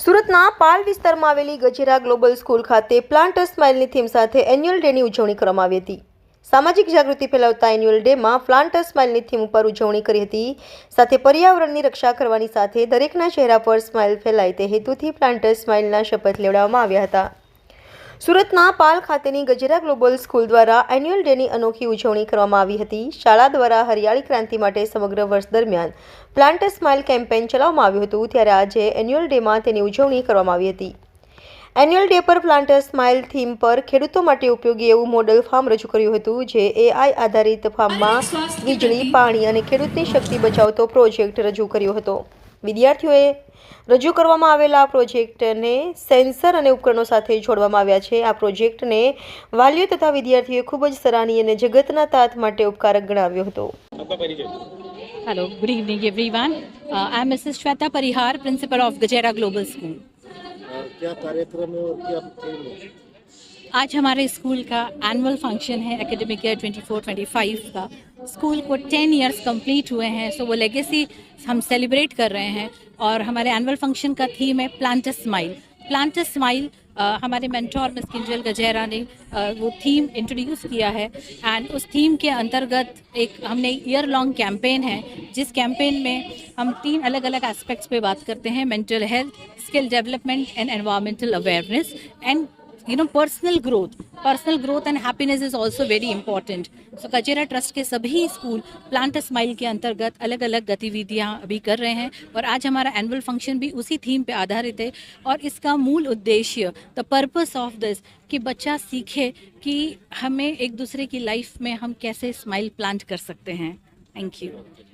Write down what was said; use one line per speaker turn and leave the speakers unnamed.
સુરતના પાલ વિસ્તારમાં આવેલી ગજેરા ગ્લોબલ સ્કૂલ ખાતે પ્લાન્ટ સ્માઇલની થીમ સાથે એન્યુઅલ ડેની ઉજવણી કરવામાં આવી સામાજિક જાગૃતિ ફેલાવતા એન્યુઅલ ડેમાં પ્લાન્ટ સ્માઇલની થીમ ઉપર ઉજવણી કરી હતી. સાથે પર્યાવરણની રક્ષા કરવાની સાથે દરેકના ચહેરા પર સ્માઇલ ફેલાય તે હેતુથી પ્લાન્ટ સ્માઇલના શપથ લેવડાવવામાં આવ્યા હતા. સુરતના પાલ ખાતેની ગજેરા ગ્લોબલ સ્કૂલ દ્વારા એન્યુઅલ ડેની અનોખી ઉજવણી કરવામાં આવી હતી. શાળા દ્વારા હરિયાળી ક્રાંતિ માટે સમગ્ર વર્ષ દરમિયાન પ્લાન્ટ સ્માઇલ કેમ્પેઇન ચલાવવામાં આવ્યું હતું ત્યારે આજે એન્યુઅલ ડેમાં તેની ઉજવણી કરવામાં આવી હતી. એન્યુઅલ ડે પર પ્લાન્ટર સ્માઇલ થીમ પર ખેડૂતો માટે ઉપયોગી એવું મોડલ ફાર્મ રજૂ કર્યું હતું જે એઆઈ આધારિત ફાર્મમાં વીજળી પાણી અને ખેડૂતની શક્તિ બચાવતો પ્રોજેક્ટ રજૂ કર્યો હતો. વિદ્યાર્થીઓએ રજૂ કરવામાં આવેલા આ પ્રોજેક્ટને સેન્સર અને ઉપકરણો સાથે જોડવામાં આવ્યા છે. આ પ્રોજેક્ટને વાલીઓ તથા વિદ્યાર્થીઓએ ખૂબ જ સરાહનીય અને જગતના તાત માટે ઉપકારક ગણાવ્યો હતો.
Hello good evening everyone I am missus Shweta
Parihar principal of Gajera global school ક્યા કાર્યક્રમ
आज हमारे स्कूल का एनुअल फ़ंक्शन है एकेडमिक ईयर 24-25 का। स्कूल को 10 इयर्स कंप्लीट हुए हैं सो वो लेगेसी हम सेलिब्रेट कर रहे हैं। और हमारे एनुअल फ़ंक्शन का थीम है प्लांट स्माइल प्लांट स्माइल हमारे मेंटोर मिस किंजल गजेरा ने अ, वो थीम इंट्रोड्यूस किया है। एंड उस थीम के अंतर्गत एक हमने ईयर लॉन्ग कैंपेन है जिस कैंपेन में हम तीन अलग अलग एस्पेक्ट्स पे बात करते हैं mental health skill development and environmental awareness and you know, personal growth. Personal growth and happiness is also very important. So Gajera trust के सभी स्कूल प्लांट स्माइल के अंतर्गत अलग अलग गतिविधियाँ अभी कर रहे हैं और आज हमारा एनुअल फ़ंक्शन भी उसी थीम पे आधारित है और इसका मूल उद्देश्य द पर्पस ऑफ़ दिस कि बच्चा सीखे कि हमें एक दूसरे की लाइफ में हम कैसे स्माइल प्लांट कर सकते हैं। Thank you